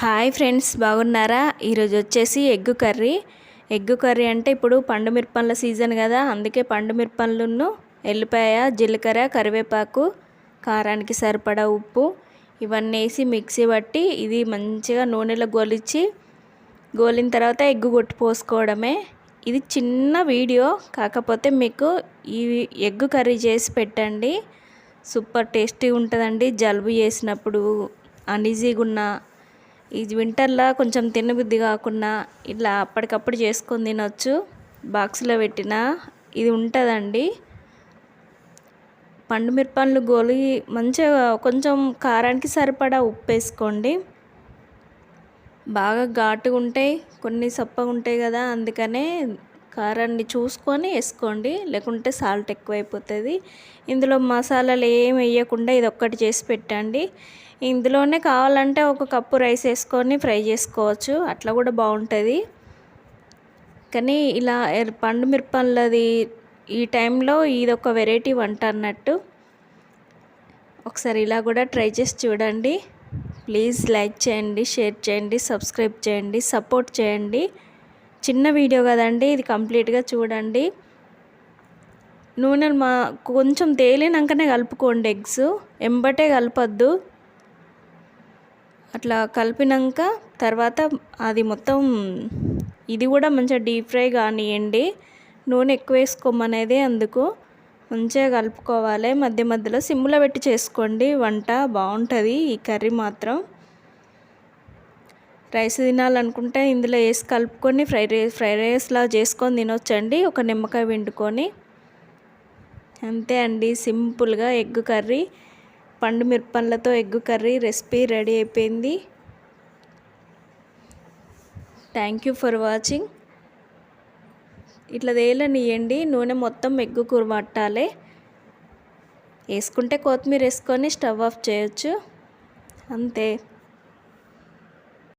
Hi friends బాగున్నారా? ఈరోజు వచ్చేసి ఎగ్గు కర్రీ. ఎగ్గు కర్రీ అంటే ఇప్పుడు పండు మిరపండ్ల సీజన్ కదా అందుకే పండు మిరపండ్లను ఎల్లిపాయ జీలకర్ర కరివేపాకు కారానికి సరిపడా ఉప్పు ఇవన్నీ వేసి మిక్సీ పట్టి ఇది మంచిగా నూనెలో గోలిచ్చి గోలిన తర్వాత ఎగ్గు కొట్టి పోసుకోవడమే. ఇది చిన్న వీడియో కాకపోతే మీకు ఈ ఎగ్గు కర్రీ చేసి పెట్టండి. సూపర్ టేస్టీ ఉంటుందండి జలుబు చేసినప్పుడు అనీజీగా ఉన్న ఈ వింటర్లో కొంచెం తినబుద్ధి కాకుండా ఇట్లా అప్పటికప్పుడు చేసుకొని తినొచ్చు. బాక్స్లో పెట్టిన ఇది ఉంటుందండి. పండు మిరపండ్లు గోలి మంచిగా కొంచెం కారానికి సరిపడా ఉప్పు వేసుకోండి. బాగా ఘాటుగా ఉంటాయి కొన్ని సప్పగా ఉంటాయి కదా అందుకనే కారాన్ని చూసుకొని వేసుకోండి. లేకుంటే సాల్ట్ ఎక్కువైపోతుంది. ఇందులో మసాలాలు ఏం వేయకుండా ఇది ఒక్కటి చేసి పెట్టండి. ఇందులోనే కావాలంటే ఒక కప్పు రైస్ వేసుకొని ఫ్రై చేసుకోవచ్చు. అట్లా కూడా బాగుంటుంది. కానీ ఇలా పండు మిరపండ్లది ఈ టైంలో ఇది ఒక వెరైటీ వంట అన్నట్టు. ఒకసారి ఇలా కూడా ట్రై చేసి చూడండి. ప్లీజ్ లైక్ చేయండి షేర్ చేయండి సబ్స్క్రైబ్ చేయండి సపోర్ట్ చేయండి. చిన్న వీడియో కదండి ఇది కంప్లీట్గా చూడండి. నూనెలు మా కొంచెం తేలినాకనే కలుపుకోండి ఎగ్స్. ఎంబటే కలపద్దు. అట్లా కలిపినాక తర్వాత అది మొత్తం ఇది కూడా మంచిగా డీప్ ఫ్రై కానివ్వండి నూనె ఎక్కువ వేసుకోమనేది అందుకు మంచిగా కలుపుకోవాలి. మధ్య మధ్యలో సిమ్లో పెట్టి చేసుకోండి. వంట బాగుంటుంది. ఈ కర్రీ మాత్రం రైస్ తినాలనుకుంటే ఇందులో వేసి కలుపుకొని ఫ్రై రైస్ ఫ్రై రైస్లా చేసుకొని తినొచ్చండి. ఒక నిమ్మకాయ వండుకొని అంతే అండి. సింపుల్గా ఎగ్ కర్రీ. పండు మిరపండ్లతో ఎగ్ కర్రీ రెసిపీ రెడీ అయిపోయింది. థ్యాంక్ యూ ఫర్ వాచింగ్ ఇట్లా తేలనియండి నూనె మొత్తం ఎగ్గు కూర పట్టాలి. వేసుకుంటే కొత్తిమీర వేసుకొని స్టవ్ ఆఫ్ చేయొచ్చు. అంతే.